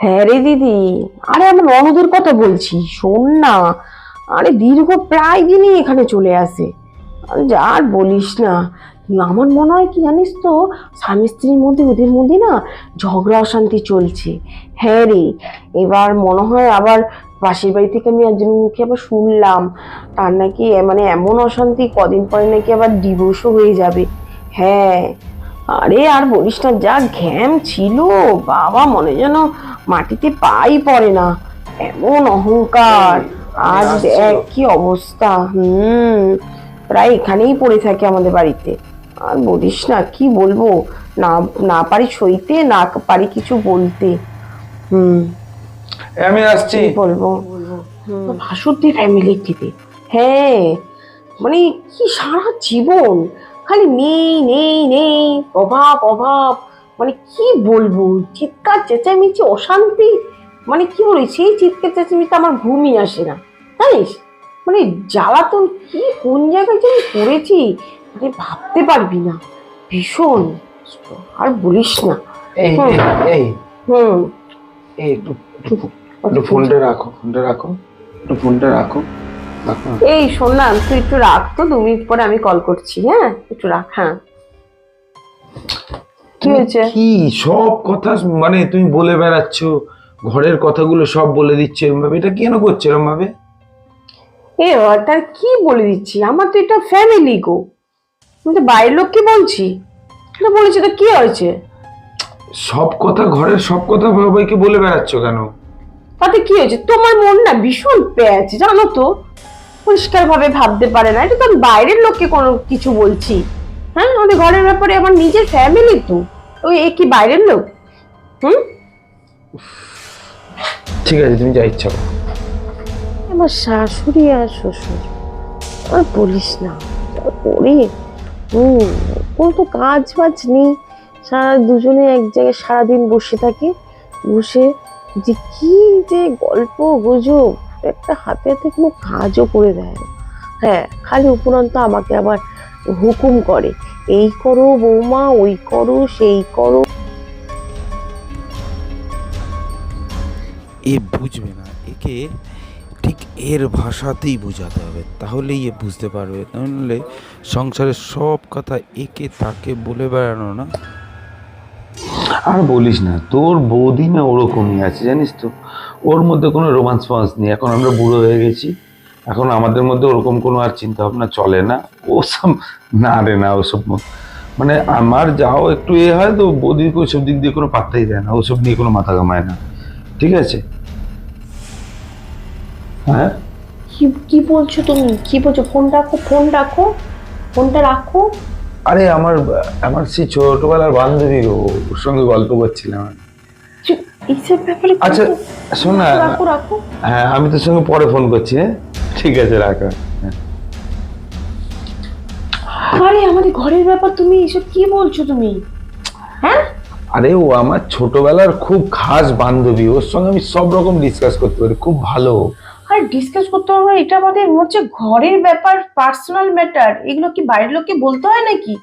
হ্যাঁ রে দিদি। আরে আমার ননদের কথা বলছি, শোন না। আরে দীর্ঘ প্রায় দিনই এখানে চলে আসে। আর বলিস না। আমার মনে হয় কি জানিস তো, স্বামী স্ত্রীর মধ্যে, ওদের মধ্যে না ঝগড়া অশান্তি চলছে। হ্যাঁ রে, এবার মনে হয় আবার পাশের বাড়ি থেকে আমি একজন মুখে আবার শুনলাম। তার নাকি মানে এমন অশান্তি, কদিন পরে নাকি আবার ডিভোর্সও হয়ে যাবে। হ্যাঁ। আরে আর বলিস না, যা ঘ্যাম ছিল, বাবা মনে যেন মাটিতে পাই পড়ে না। এমন অহংকার। আজ। দেখ কি অবস্থা। হুম প্রায় এখানেই পড়ে থাকে আমাদের বাড়িতে। আর বলিস না কি বলব? না না পারি সইতে না পারি কিছু বলতে। হুম। আমি আসছি। বলব? ভাসুরদের ফ্যামিলির থেকে হ্যাঁ মানে কি সারা জীবন। খালি নেই নেই নেই। অভাব অভাব। মানে কি বলব? চিৎকার চেঁচামেচি অশান্তি? মানে কি বলি সেই চিৎকার চেঁচামেচিতে আমার ঘুমই আসে না। জানিস? মানে জ্বালাতন কি কোন জায়গায় যে আমি পড়েছি? মানে ভাবতে পারবি না। ভীষণ। আর বলিস না। এই হুম। এই, এই হুম। এই একটু একটু- ফোনটা রাখো ফোনটা রাখো। একটু ফোনটা রাখো। এই শোন না তুই একটু রাখ তো। দু মিনিট পরে আমি কল করছি হ্যাঁ? একটু রাখ হ্যাঁ। কি হয়েছে? কি সব কথা মানে তুমি বলে বেড়াচ্ছ ঘরের কথাগুলো সব বলে দিচ্ছে ভাবে এটা কেন করছে ভাবে এ তার কি বলে দিচ্ছি? আমার তো এটা ফ্যামিলি গো। আমি তো বাইরের লোককে বলছি। তো বলেছি তো কি হয়েছে? সব কথা ঘরের সব কথা সবাইকে বলে বেড়াচ্ছ কেন? তাতে কি হয়েছে? তোমার মন না ভীষণ প্যাচ জানো তো? পরিষ্কার ভাবে ভাবতে পারে না। এটা তো আমি বাইরের লোককে কোনো কিছু বলছি। হ্যাঁ? আমাদের ঘরের ব্যাপারে আমার নিজের ফ্যামিলি তো। ওই এ কি বাইরের লোক? হুম? ঠিক আছে তুমি যা ইচ্ছা করো। আমার শাশুড়ি আর শ্বশুর আর বলিস না করি। হুম কোনো তো কাজ বাজ নেই। সারা দুজনে এক জায়গায় সারাদিন বসে থাকে বসে যে কি যে গল্প গুজব একটা হাতে হাতে কোনো কাজও করে দেয় হ্যাঁ খালি উপরন্ত আমাকে আবার হুকুম করে। এই করো বৌমা ওই করো সেই করো। এ বুঝবে না একে ঠিক এর ভাষাতেই বোঝাতে হবে তাহলেই এ বুঝতে পারবে নাহলে সংসারের সব কথা একে তাকে বলে বেড়ানো না। আর বলিস না তোর বৌদি না ওরকমই আছে জানিস তো? ওর মধ্যে কোনো রোমান্স ফোমান্স নেই এখন আমরা বুড়ো হয়ে গেছি। এখন আমাদের মধ্যে ওরকম কোনো আর চিন্তা ভাবনা চলে না। ওসব না রে না ওসব মানে আমার যাও একটু এ হয় তো বৌদিকে ওসব দিক দিয়ে কোনো পাত্তাই দেয় না ওসব নিয়ে কোনো মাথা কামায় না। ঠিক আছে? হ্যাঁ? কি কি বলছো তুমি? কি বলছো? ফোন রাখো ফোন রাখো ফোনটা রাখো। আরে আমার আমার সেই ছোটবেলার বান্ধবী গো ওর সঙ্গে গল্প করছিলাম এইসব ব্যাপারে আচ্ছা শোন না। রাখো রাখো। হ্যাঁ আমি তোর সঙ্গে পরে ফোন করছি হ্যাঁ? ঠিক আছে রাখা। আরে আমাদের ঘরের ব্যাপার তুমি এসব কি বলছো তুমি? হ্যাঁ? আরে ও আমার ছোটবেলার খুব খাস বান্ধবী ওর সঙ্গে আমি সব রকম ডিসকাস করতে পারি খুব ভালো। আর ডিসকাস করতে হবে এটা আমাদের হচ্ছে ঘরের ব্যাপার পার্সোনাল ম্যাটার এগুলো কি বাইরের লোককে বলতে হয় নাকি?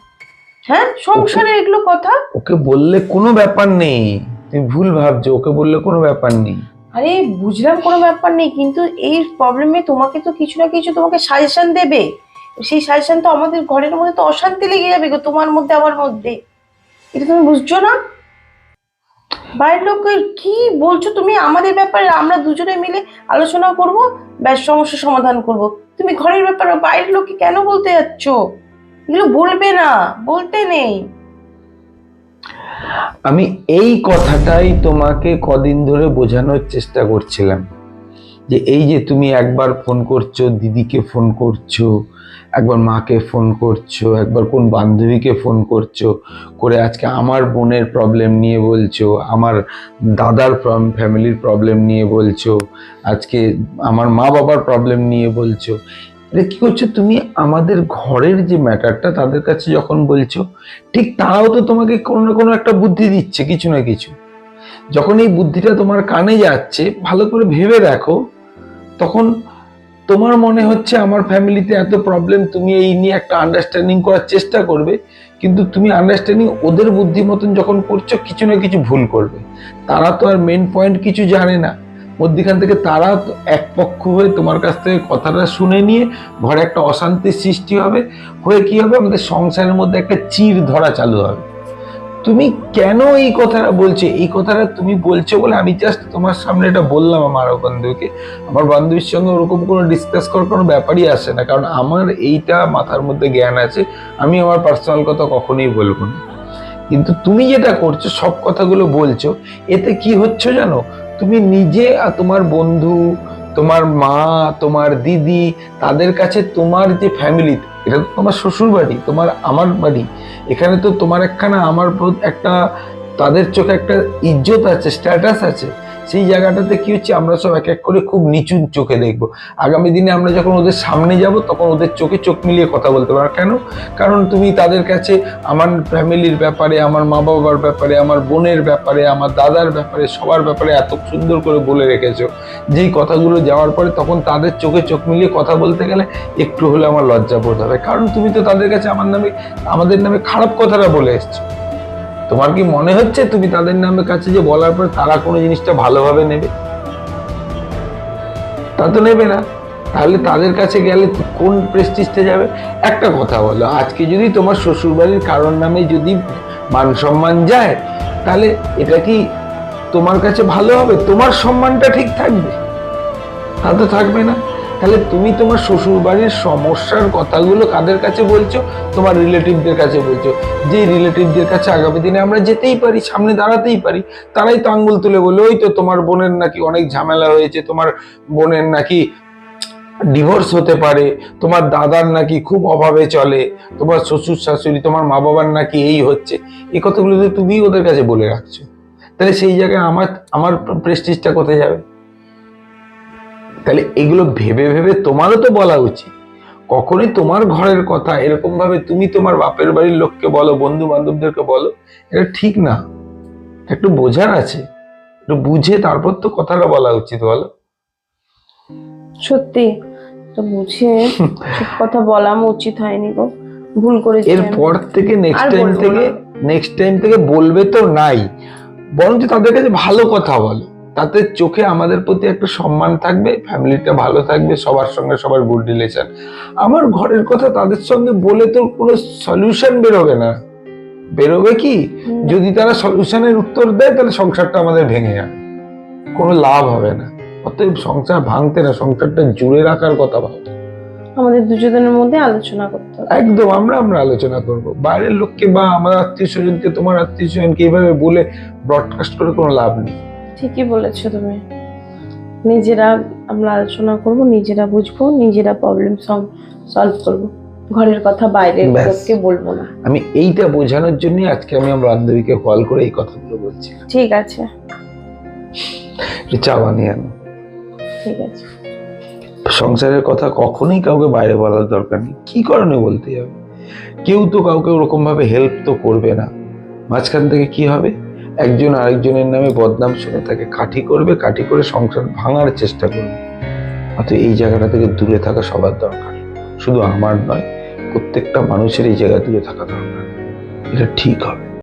হ্যাঁ সংসারের এগুলো কথা? ওকে বললে কোনো ব্যাপার নেই তুমি ভুল ভাবছ ওকে বললে কোনো ব্যাপার নেই। আরে বুঝলাম কোনো ব্যাপার নেই, কিন্তু এই প্রবলেমে তোমাকে তো কিছু না কিছু তোমাকে সাজেশন দেবে। সেই সাজেশন তো আমাদের ঘরের মধ্যে তো অশান্তি লেগে যাবে গো, তোমার মধ্যে আমার মধ্যে। এটা তুমি বুঝছ না? বাইরের লোকের কি বলছো তুমি? আমাদের ব্যাপারে আমরা দুজনে মিলে আলোচনা করব, ব্যাস সমস্যা সমাধান করব। তুমি ঘরের ব্যাপারে বাইরের লোককে কেন বলতে যাচ্ছ? এগুলো বলবে না, বলতে নেই। আমি এই কথাটাই তোমাকে কদিন ধরে বোঝানোর চেষ্টা করছিলাম। যে এই যে তুমি একবার ফোন করছ, দিদিকে ফোন করছ, একবার মাকে ফোন করছ, একবার কোন বান্ধবীকে ফোন করছ, করে আজকে আমার বোনের প্রবলেম নিয়ে বলছো, আমার দাদার ফ্যামিলির প্রবলেম নিয়ে বলছো, আজকে আমার মা বাবার প্রবলেম নিয়ে বলছো এটা কি করছ? তুমি আমাদের ঘরের যে ম্যাটারটা তাদের কাছে যখন বলছো, ঠিক তারাও তো তোমাকে কোনো না কোনো একটা বুদ্ধি দিচ্ছে, কিছু না কিছু। যখন এই বুদ্ধিটা তোমার কানে যাচ্ছে, ভালো করে ভেবে দেখো, তখন তোমার মনে হচ্ছে আমার ফ্যামিলিতে এত প্রবলেম তুমি এই নিয়ে একটা আন্ডারস্ট্যান্ডিং করার চেষ্টা করবে, কিন্তু তুমি আন্ডারস্ট্যান্ডিং ওদের বুদ্ধি মতন যখন করছ, কিছু না কিছু ভুল করবে। তারা তো আর মেন পয়েন্ট কিছু জানে না। মধ্যখান থেকে তারা এক পক্ষ হয়ে তোমার কাছ থেকে কথাটা শুনে নিয়ে ঘরে একটা অশান্তির সৃষ্টি হবে। হয়ে কি হবে? আমাদের সংসারের মধ্যে একটা চির ধরা চালু হবে। তুমি কেন এই কথাটা বলছো? এই কথাটা তুমি বলছো বলে আমি জাস্ট তোমার সামনে এটা বললাম আমার বান্ধবীকে আমার বান্ধবীর সঙ্গে ওরকম কোনো ডিসকাস করার কোনো ব্যাপারই আসে না। কারণ আমার এইটা মাথার মধ্যে জ্ঞান আছে। আমি আমার পার্সোনাল কথা কখনোই বলব না। কিন্তু তুমি যেটা করছ, সব কথাগুলো বলছো, এতে কি হচ্ছে জানো? তুমি নিজে আর তোমার বন্ধু, তোমার মা, তোমার দিদি, তাদের কাছে তোমার যে ফ্যামিলি এটা তো তোমার শ্বশুর বাড়ি, তোমার আমার বাড়ি। এখানে তো তোমার একখানা আমার একটা, তাদের চোখে একটা ইজ্জত আছে স্ট্যাটাস আছে। সেই জায়গাটাতে কি হচ্ছে, আমরা সব এক এক করে খুব নিচু চোখে দেখব। আগামী দিনে আমরা যখন ওদের সামনে যাব, তখন ওদের চোখে চোখ মিলিয়ে কথা বলতে পারো কেন? কারণ তুমি তাদের কাছে, আমার ফ্যামিলির ব্যাপারে, আমার মা বাবার ব্যাপারে, আমার বোনের ব্যাপারে, আমার দাদার ব্যাপারে, সবার ব্যাপারে এত সুন্দর করে বলে রেখেছো। যেই কথাগুলো যাওয়ার পরে তখন তাদের চোখে চোখ মিলিয়ে কথা বলতে গেলে একটু হলে আমার লজ্জা বোধ হবে। কারণ তুমি তো তাদের কাছে আমার নামে, আমাদের নামে খারাপ কথাটা বলে এসছো। তোমার কি মনে হচ্ছে তুমি তাদের নামে কাছে যে বলার পরে তারা কোনো জিনিসটা ভালোভাবে নেবে? তা তো নেবে না। তাহলে তাদের কাছে গেলে কোন প্রেস্টিজটা যাবে? একটা কথা বলো, আজকে যদি তোমার শ্বশুরবাড়ির কারণ নামে যদি মান সম্মান যায়, তাহলে এটা কি তোমার কাছে ভালো হবে? তোমার সম্মানটা ঠিক থাকবে? তা তো থাকবে না। তাহলে তুমি তোমার শ্বশুর বাড়ির সমস্যার কথাগুলো কাদের কাছে বলছো? তোমার রিলেটিভদের কাছে বলছো। যে রিলেটিভদের কাছে আগামী দিনে আমরা যেতেই পারি, সামনে দাঁড়াতেই পারি, তারাই তো আঙ্গুল তুলে বলে ওই তো তোমার বোনের নাকি অনেক ঝামেলা হয়েছে, তোমার বোনের নাকি ডিভোর্স হতে পারে, তোমার দাদার নাকি খুব অভাবে চলে, তোমার শ্বশুর শাশুড়ি, তোমার মা বাবার নাকি এই হচ্ছে। এই কথাগুলো তো তুমি ওদের কাছে বলে রাখছো, তাহলে সেই জায়গায় আমার আমার প্রেস্টিজটা কোথায় যাবে? তাহলে এগুলো ভেবে ভেবে তোমারও তো বলা উচিত। কখনোই তোমার ঘরের কথা এরকম ভাবে তুমি তোমার বাপের বাড়ির লোককে বলো বন্ধু বান্ধবদেরকে বলো এটা ঠিক না। একটু বোঝার আছে। একটু বুঝে তারপর তো কথাটা বলা উচিত বলো। সত্যি তো বুঝে ঠিক কথা বলা উচিত হয়নি গো। ভুল করেছি আমি। এরপর থেকে নেক্সট টাইম থেকে নেক্সট টাইম থেকে বলবে তো নাই। বরঞ্চ তাদের কাছে ভালো কথা বলো। তাতে চোখে আমাদের প্রতি একটা সম্মান থাকবে ফ্যামিলিটা ভালো থাকবে সবার সঙ্গে সবার গুড রিলেশন আমার ঘরের কথা তাদের সঙ্গে বলে তো কোনো সলিউশন বেরোবে না। বেরোবে কি? যদি তারা সলিউশনের উত্তর দেয় তাহলে সংসারটা আমাদের ভেঙে যাবে। কোনো লাভ হবে না। অতএব সংসার ভাঙতে না সংসারটা জুড়ে রাখার কথা ভাবতে। আমাদের দুজনের মধ্যে আলোচনা করতে হবে। একদম আমরা আমরা আলোচনা করব। বাইরের লোককে বা আমার আত্মীয় স্বজনকে তোমার আত্মীয় স্বজনকে এইভাবে বলে ব্রডকাস্ট করে কোনো লাভ নেই। ঠিকই বলেছ তুমি। নিজেরা আমরা আলোচনা করব নিজেরা বুঝব নিজেরা প্রবলেম সলভ করব। ঘরের কথা বাইরের। লোককে বলব না। আমি এইটা বোঝানোর জন্য আজকে আমি আমার বান্ধবীকে কল করে এই কথাগুলো বলছি ঠিক আছে। চা বানিয়ে আনো। ঠিক আছে। সংসারের কথা কখনোই কাউকে বাইরে বলার দরকার নেই। কি কারণে বলতে যাবে কেউ তো কাউকে ওরকম ভাবে হেল্প তো করবে না। মাঝখান থেকে কি হবে? একজন আরেকজনের নামে বদনাম শুনে তাকে কাঠি করবে, কাঠি করে সংসার ভাঙার চেষ্টা করবে। অত এই জায়গাটা থেকে দূরে থাকা সবার দরকার। শুধু আমার নয়, প্রত্যেকটা মানুষের এই জায়গা দূরে থাকা দরকার। এটা ঠিক হবে।